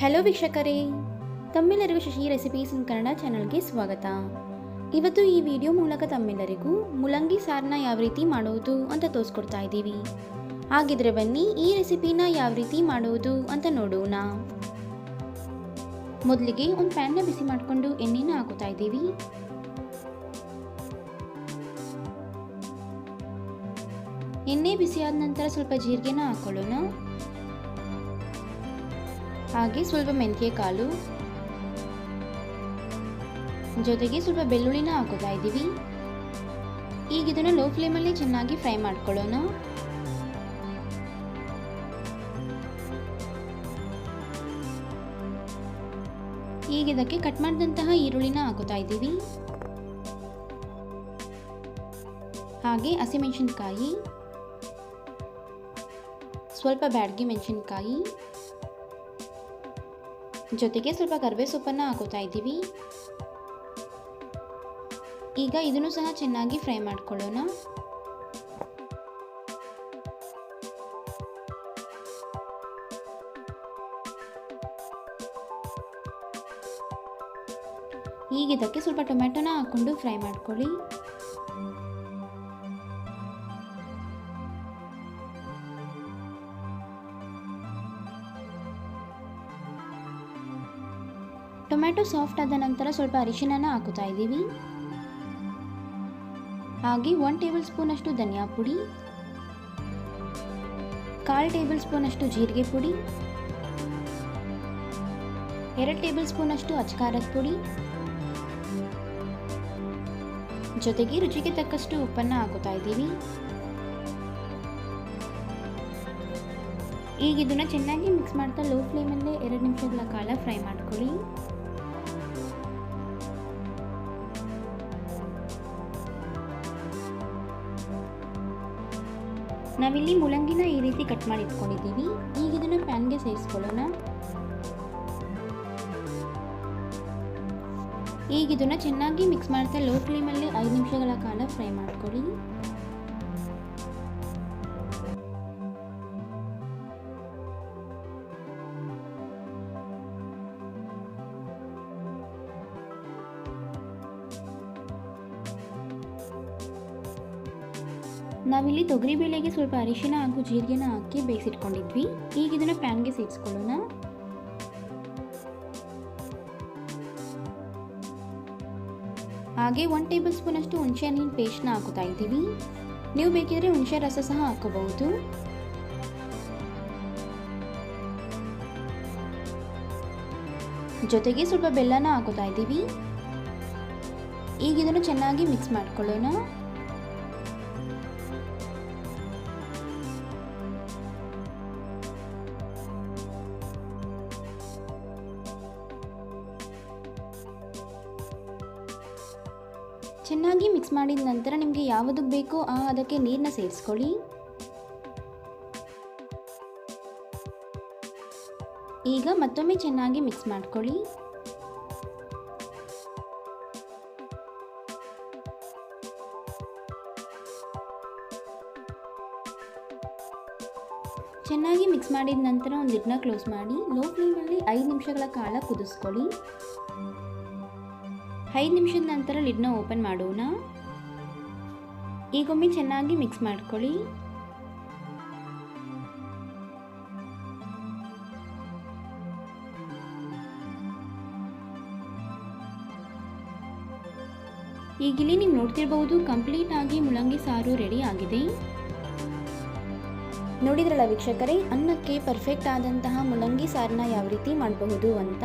Hello ವೀಕ್ಷಕರೇ, ತಮ್ಮೆಲ್ಲರಿಗೂ Shashi recipes ಇನ್ ಕನ್ನಡ ಚಾನಲ್ಗೆ ಸ್ವಾಗತ. ಇವತ್ತು ಈ ವಿಡಿಯೋ ಮೂಲಕ ತಮ್ಮೆಲ್ಲರಿಗೂ ಮುಲಂಗಿ ಸಾರನ್ನ ಯಾವ ರೀತಿ ಮಾಡುವುದು ಅಂತ ತೋರಿಸ್ಕೊಡ್ತಾ ಇದ್ದೀವಿ. ಹಾಗಿದ್ರೆ ಬನ್ನಿ ಈ ರೆಸಿಪಿನ ಯಾವ ರೀತಿ ಮಾಡುವುದು ಅಂತ ನೋಡೋಣ. ಮೊದಲಿಗೆ ಒಂದು ಪ್ಯಾನ್ನ ಬಿಸಿ ಮಾಡಿಕೊಂಡು ಎಣ್ಣೆನ ಹಾಕುತ್ತಾ ಇದ್ದೀವಿ. ಎಣ್ಣೆ ಬಿಸಿಯಾದ ನಂತರ ಸ್ವಲ್ಪ ಜೀರಿಗೆನ ಹಾಕೊಳ್ಳೋಣ. ಹಾಗೆ ಸ್ವಲ್ಪ ಮೆಂತ್ಯ ಕಾಳು. ಜೊತೆಗೆ ಸ್ವಲ್ಪ ಬೆಳ್ಳುಳ್ಳಿನ ಹಾಕೋತಾ ಇದ್ದೀವಿ. ಈಗ ಇದನ್ನು ಲೋ ಫ್ಲೇಮಲ್ಲಿ ಚೆನ್ನಾಗಿ ಫ್ರೈ ಮಾಡ್ಕೊಳ್ಳೋಣ. ಈಗ ಇದಕ್ಕೆ ಕಟ್ ಮಾಡಿದಂತಹ ಈರುಳ್ಳಿನ ಹಾಕೋತಾ ಇದ್ದೀವಿ. ಹಾಗೆ ಹಸಿಮೆಣಸಿನ್ಕಾಯಿ. ಸ್ವಲ್ಪ ಬ್ಯಾಡಗಿ ಮೆಣಸಿನ್ಕಾಯಿ. ಜೊತೆಗೆ ಸ್ವಲ್ಪ ಕರಿವೆ ಸೊಪ್ಪನ್ನು ಹಾಕೋತಾ ಇದ್ದೀವಿ. ಈಗ ಇದನ್ನು ಸಹ ಚೆನ್ನಾಗಿ ಫ್ರೈ ಮಾಡ್ಕೊಳ್ಳೋಣ. ಈಗ ಇದಕ್ಕೆ ಸ್ವಲ್ಪ ಟೊಮೆಟೊನ ಹಾಕ್ಕೊಂಡು ಫ್ರೈ ಮಾಡ್ಕೊಳ್ಳಿ. ಟೊಮ್ಯಾಟೊ ಸಾಫ್ಟ್ ಆದ ನಂತರ ಸ್ವಲ್ಪ ಅರಿಶಿನನ ಹಾಕುತ್ತಾ ಇದ್ದೀವಿ. ಹಾಗೆ ಒನ್ ಟೇಬಲ್ ಸ್ಪೂನ್ ಅಷ್ಟು ಧನಿಯಾ ಪುಡಿ, ಕಾಲು ಟೇಬಲ್ ಸ್ಪೂನ್ ಅಷ್ಟು ಜೀರಿಗೆ ಪುಡಿ, ಎರಡು ಟೇಬಲ್ ಸ್ಪೂನ್ ಅಷ್ಟು ಅಚ್ಕಾರದ ಪುಡಿ. ಜೊತೆಗೆ ರುಚಿಗೆ ತಕ್ಕಷ್ಟು ಉಪ್ಪನ್ನು ಹಾಕುತ್ತಾ ಇದ್ದೀವಿ. ಈಗ ಇದನ್ನ ಚೆನ್ನಾಗಿ ಮಿಕ್ಸ್ ಮಾಡ್ತಾ ಲೋ ಫ್ಲೇಮಲ್ಲೇ ಎರಡು ನಿಮಿಷಗಳ ಕಾಲ ಫ್ರೈ ಮಾಡ್ಕೊಳ್ಳಿ. ನಾವಿಲ್ಲಿ ಮೂಲಂಗಿನ ಈ ರೀತಿ ಕಟ್ ಮಾಡಿ ಇಟ್ಕೊಂಡಿದ್ದೀವಿ. ಈಗ ಇದನ್ನು ಪ್ಯಾನ್ಗೆ ಸೇರಿಸ್ಕೊಳ್ಳೋಣ. ಈಗ ಇದನ್ನ ಚೆನ್ನಾಗಿ ಮಿಕ್ಸ್ ಮಾಡ್ತಾ ಲೋ ಫ್ಲೇಮಲ್ಲಿ ಐದು ನಿಮಿಷಗಳ ಕಾಲ ಫ್ರೈ ಮಾಡ್ಕೊಳ್ಳಿ. ನಾವಿಲ್ಲಿ ತೊಗರಿಬೇಳೆಗೆ ಸ್ವಲ್ಪ ಅರಿಶಿನ ಹಾಗೂ ಜೀರಿಗೆನ ಹಾಕಿ ಬೇಯಿಸಿಟ್ಕೊಂಡಿದ್ವಿ. ಈಗ ಇದನ್ನು ಪ್ಯಾನ್ಗೆ ಸೇರಿಸ್ಕೊಳ್ಳೋಣ. ಹಾಗೆ ಒನ್ ಟೇಬಲ್ ಸ್ಪೂನ್ ಅಷ್ಟು ಹುಣಸೆ ಹಣ್ಣಿನ ಪೇಸ್ಟ್ನ ಹಾಕುತ್ತಾ ಇದ್ದೀವಿ. ನೀವು ಬೇಕಿದ್ರೆ ಹುಣಸೆ ರಸ ಸಹ ಹಾಕಬಹುದು. ಜೊತೆಗೆ ಸ್ವಲ್ಪ ಬೆಲ್ಲನ ಹಾಕೋತಾ ಇದ್ದೀವಿ. ಈಗ ಇದನ್ನು ಚೆನ್ನಾಗಿ ಮಿಕ್ಸ್ ಮಾಡ್ಕೊಳ್ಳೋಣ. ಚೆನ್ನಾಗಿ ಮಿಕ್ಸ್ ಮಾಡಿದ ನಂತರ ನಿಮಗೆ ಯಾವುದು ಬೇಕೋ ಆ ಅದಕ್ಕೆ ನೀರನ್ನ ಸೇರಿಸ್ಕೊಳ್ಳಿ. ಈಗ ಮತ್ತೊಮ್ಮೆ ಚೆನ್ನಾಗಿ ಮಿಕ್ಸ್ ಮಾಡ್ಕೊಳ್ಳಿ. ಚೆನ್ನಾಗಿ ಮಿಕ್ಸ್ ಮಾಡಿದ ನಂತರ ಒಂದು ಕ್ಲೋಸ್ ಮಾಡಿ, ಲೋ ಫ್ಲೇಮಲ್ಲಿ ಐದು ನಿಮಿಷಗಳ ಕಾಲ ಕುದಿಸ್ಕೊಳ್ಳಿ. ಐದು ನಿಮಿಷದ ನಂತರ ಲಿಡ್ನ ಓಪನ್ ಮಾಡೋಣ. ಈಗೊಮ್ಮೆ ಚೆನ್ನಾಗಿ ಮಿಕ್ಸ್ ಮಾಡ್ಕೊಳ್ಳಿ. ಈಗಿಲ್ಲಿ ನೀವು ನೋಡ್ತಿರ್ಬಹುದು ಕಂಪ್ಲೀಟ್ ಆಗಿ ಮುಳಂಗಿ ಸಾರು ರೆಡಿ ಆಗಿದೆ. ನೋಡಿದ್ರಲ್ಲ ವೀಕ್ಷಕರೇ, ಅನ್ನಕ್ಕೆ ಪರ್ಫೆಕ್ಟ್ ಆದಂತಹ ಮುಳಂಗಿ ಸಾರನ್ನ ಯಾವ ರೀತಿ ಮಾಡಬಹುದು ಅಂತ?